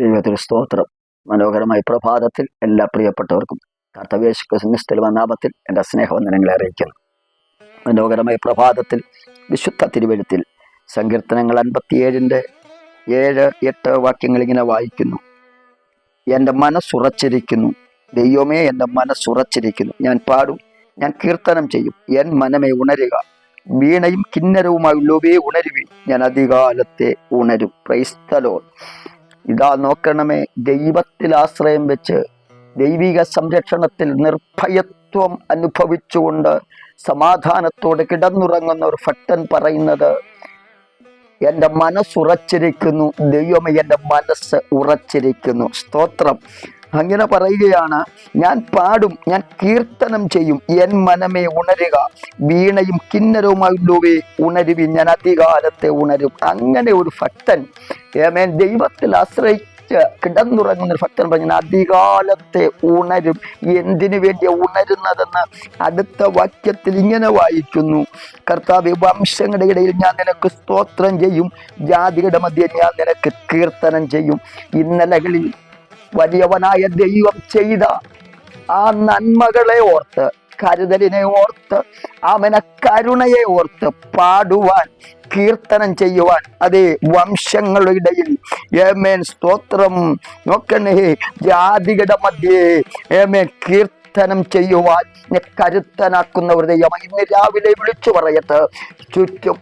ദൈവത്തിന് സ്തോത്രം. മനോഹരമായ പ്രഭാതത്തിൽ എല്ലാ പ്രിയപ്പെട്ടവർക്കും കർത്തവേശ് ക്രിസ്തുനിസ്തൽ നാമത്തിൽ എന്റെ സ്നേഹവന്ദനങ്ങളെ അറിയിക്കുന്നു. മനോഹരമായ പ്രഭാതത്തിൽ വിശുദ്ധ തിരുവഴുത്തിൽ സങ്കീർത്തനങ്ങൾ അൻപത്തിയേഴിന്റെ ഏഴ് എട്ട് വാക്യങ്ങൾ ഇങ്ങനെ വായിക്കുന്നു. എന്റെ മനസ്സുറച്ചിരിക്കുന്നു. ദൈവമേ എന്റെ മനസ്സുറച്ചിരിക്കുന്നു. ഞാൻ പാടും ഞാൻ കീർത്തനം ചെയ്യും. എൻ മനമേ ഉണരുക. വീണയും കിന്നരവുമായുള്ളവേ ഉണരുവി ഞാൻ അധികാലത്തെ ഉണരും. ക്രൈസ്തലോ ഇതാ നോക്കണമേ ദൈവത്തിൽ ആശ്രയം വെച്ച് ദൈവിക സംരക്ഷണത്തിൽ നിർഭയത്വം അനുഭവിച്ചുകൊണ്ട് സമാധാനത്തോടെ കിടന്നുറങ്ങുന്ന ഒരു ഭക്തൻ പറയുന്നത് എന്റെ മനസ്സുറച്ചിരിക്കുന്നു ദൈവമേ എന്റെ മനസ്സ് ഉറച്ചിരിക്കുന്നു. സ്തോത്രം. അങ്ങനെ പറയുകയാണ് ഞാൻ പാടും ഞാൻ കീർത്തനം ചെയ്യും എൻ മനമേ ഉണരുക വീണയും കിന്നരവുമായുള്ളവേ ഉണരുവി ഞാൻ അധികാലത്തെ ഉണരും. അങ്ങനെ ഒരു ഭക്തൻ ഏമേൻ ദൈവത്തിൽ ആശ്രയി കിടന്നുറങ്ങുന്ന ഒരു ഭക്തൻ പറഞ്ഞു അധികാലത്തെ ഉണരും എന്തിനു വേണ്ടി ഉണരുന്നതെന്ന് അടുത്ത വാക്യത്തിൽ ഇങ്ങനെ വായിക്കുന്നു കർത്താവ് വംശങ്ങളുടെ ഇടയിൽ ഞാൻ നിനക്ക് സ്തോത്രം ചെയ്യും ജാതിയുടെ മധ്യ ഞാൻ നിനക്ക് കീർത്തനം ചെയ്യും ഇന്നലകളിൽ വലിയവനായ ദൈവം ചെയ്ത ആ നന്മകളെ ഓർത്ത് കരുതലിനെ ഓർത്ത് അവന കരുണയെ ഓർത്ത് പാടുവാൻ കീർത്തനം ചെയ്യുവാൻ അതെ വംശങ്ങളുടെ ഇടയിൽ സ്തോത്രം. നോക്കണേ ജാതികളുടെ മധ്യേ ഏമേൻ കീർത്തനം ചെയ്യുവാൻ കരുത്തനാക്കുന്ന ഒരു ഇന്ന് രാവിലെ വിളിച്ചു പറയത്ത് ചുറ്റും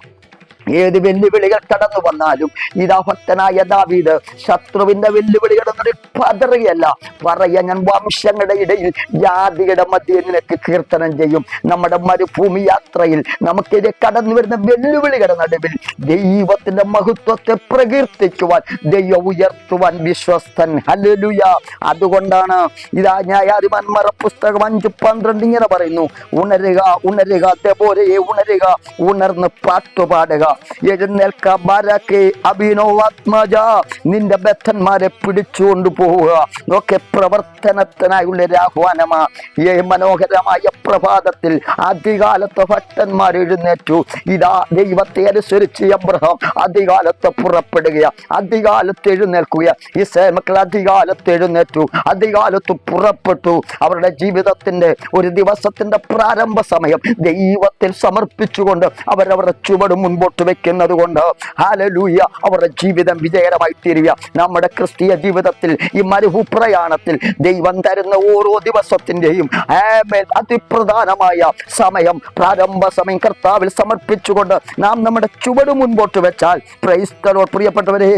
ഏത് വെല്ലുവിളികൾ കടന്നു വന്നാലും ഇതാ ഭക്തനായ ദാവീദ് ശത്രുവിന്റെ വെല്ലുവിളികൾ പതറിയല്ല. പറയാ ഞാൻ വംശങ്ങളുടെ ഇടയിൽ ജാതിയുടെ മധ്യേ നിനക്ക് കീർത്തനം ചെയ്യും. നമ്മുടെ മരുഭൂമി യാത്രയിൽ നമുക്കെതിരെ കടന്നു വരുന്ന വെല്ലുവിളികളുടെ നടുവിൽ ദൈവത്തിന്റെ മഹത്വത്തെ പ്രകീർത്തിക്കുവാൻ ദൈവം ഉയർത്തുവാൻ വിശ്വസ്തൻ. ഹലലുയ അതുകൊണ്ടാണ് ഇതാ ന്യായാധിപന്മാര പുസ്തകം അഞ്ച് പന്ത്രണ്ട് ഇങ്ങനെ പറയുന്നു. ഉണരുക ഉണരുക ദബോരയെ ഉണരുക ഉണർന്ന് പാട്ടുപാടുക. എഴുന്നേൽക്ക നിന്റെ ബദ്ധന്മാരെ പിടിച്ചുകൊണ്ട് പോവുക. ഒക്കെ പ്രവർത്തനത്തിനായുള്ള ഒരു ആഹ്വാനമാ. ഈ മനോഹരമായ പ്രഭാതത്തിൽ ആദ്യകാലത്തെ ഭക്തന്മാർ എഴുന്നേറ്റു. ഇതാ ദൈവത്തെ അനുസരിച്ച് അബ്രഹാം അധികാലത്ത് പുറപ്പെടുക അധികാലത്ത് എഴുന്നേൽക്കുക ഈ സേമക്കൾ അധികാലത്ത് എഴുന്നേറ്റു. അധികാലത്ത് പുറപ്പെട്ടു. അവരുടെ ജീവിതത്തിന്റെ ഒരു ദിവസത്തിന്റെ പ്രാരംഭ സമയം ദൈവത്തിൽ സമർപ്പിച്ചുകൊണ്ട് അവരവരുടെ ചുവട് മുൻപോട്ട് വെക്കുന്നത് കൊണ്ട് ഹാലലൂയ അവരുടെ ജീവിതം വിജയകരമായി തീരുക. നമ്മുടെ ക്രിസ്തീയ ജീവിതത്തിൽ ഈ മരുഭൂ പ്രയാണത്തിൽ ദൈവം തരുന്ന ഓരോ ദിവസത്തിന്റെയും അതിപ്രധാനമായ സമയം പ്രാരംഭ സമയം കർത്താവിൽ സമർപ്പിച്ചുകൊണ്ട് നാം നമ്മുടെ ചുവട് മുൻപോട്ട് വെച്ചാൽ പ്രൈസ്തലോ പ്രിയപ്പെട്ടവരെ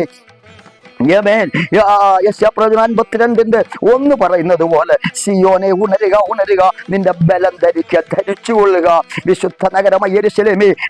ഒന്ന് പറയുന്നത് പോലെ സിയോനെ ഉണരുക ഉണരുക നിന്റെ ബലം ധരിക്കുക ധരിച്ചുകൊള്ളുക വിശുദ്ധ നഗരമായ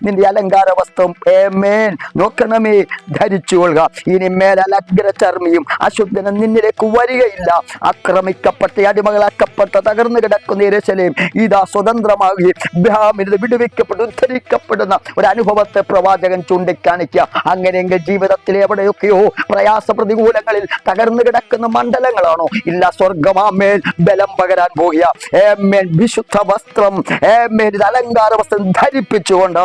നിന്റെ അലങ്കാര വസ്ത്രം ഏമേൻ നോക്കണമേ ധരിച്ചുകൊള്ളുക ഇനി മേലഗ്രചർമ്മിയും ചർമ്മിയും അശുദ്ധനും നിന്നിലേക്ക് വരികയില്ല. ആക്രമിക്കപ്പെട്ട അടിമകളാക്കപ്പെട്ട തകർന്നു കിടക്കുന്ന യെരുശലേം ഇതാ സ്വതന്ത്രമാകുകയും ബ്രാഹ്മണത് വിടുവിക്കപ്പെട്ട് ഉദ്ധരിക്കപ്പെടുന്ന ഒരു അനുഭവത്തെ പ്രവാചകൻ ചൂണ്ടിക്കാണിക്കുക. അങ്ങനെയെങ്കിൽ ജീവിതത്തിൽ എവിടെയൊക്കെയോ പ്രയാസ പ്രതികൂലങ്ങളിൽ തകർന്നു കിടക്കുന്ന മണ്ഡലങ്ങളാണോ? ഇല്ല സ്വർഗമാമേൽ ബലം പകരാൻ പോകുക. വിശുദ്ധ വസ്ത്രം അലങ്കാര വസ്ത്രം ധരിപ്പിച്ചുകൊണ്ട്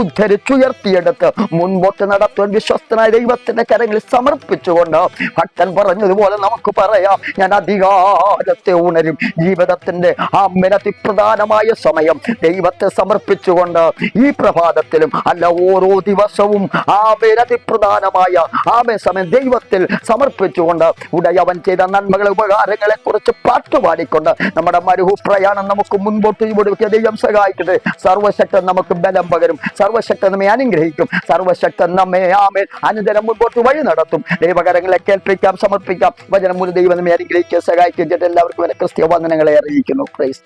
ഉദ്ധരിച്ചുയർത്തിയെടുത്ത് മുൻപോട്ട് നടത്തുവാൻ വിശ്വസ്തനായ ദൈവത്തിന്റെ കരങ്ങളിൽ സമർപ്പിച്ചുകൊണ്ട് ഭക്തൻ പറഞ്ഞതുപോലെ നമുക്ക് പറയാം. ഞാൻ അധികാരത്തെ ഉണരും. ജീവിതത്തിന്റെ ആ പ്രധാനമായ സമയം ദൈവത്തെ സമർപ്പിച്ചുകൊണ്ട് ഈ പ്രഭാതത്തിലും അല്ല ഓരോ ദിവസവും ആ മിനതി പ്രധാനമായ ആമേ സമയം ദൈവത്തിൽ സമർപ്പിച്ചുകൊണ്ട് ഉടയവൻ ചെയ്ത നന്മകളെ ഉപകാരങ്ങളെ കുറിച്ച് പാട്ടുപാടിക്കൊണ്ട് നമ്മുടെ മരുഭൂ പ്രയാണം നമുക്ക് മുൻപോട്ട് ഇവിടെ ദൈവം സഹായിക്കട്ടെ. സർവശക്തൻ നമുക്ക് ബലം പകരും. സർവശക്തൻ നമ്മെ അനുഗ്രഹിക്കും. സർവശക്തൻ നമ്മെ ആമേൽ അനുദിനം മുൻപോട്ട് വഴി നടത്തും. ദൈവകരങ്ങളെ കേൾപ്പിക്കാം സമർപ്പിക്കാം. വചനം മൂലം ദൈവം നമ്മെ അനുഗ്രഹിക്കുക സഹായിക്കും എല്ലാവർക്കും ക്രിസ്ത്യ വന്ദനങ്ങളെ അറിയിക്കുന്നു. പ്രൈസ്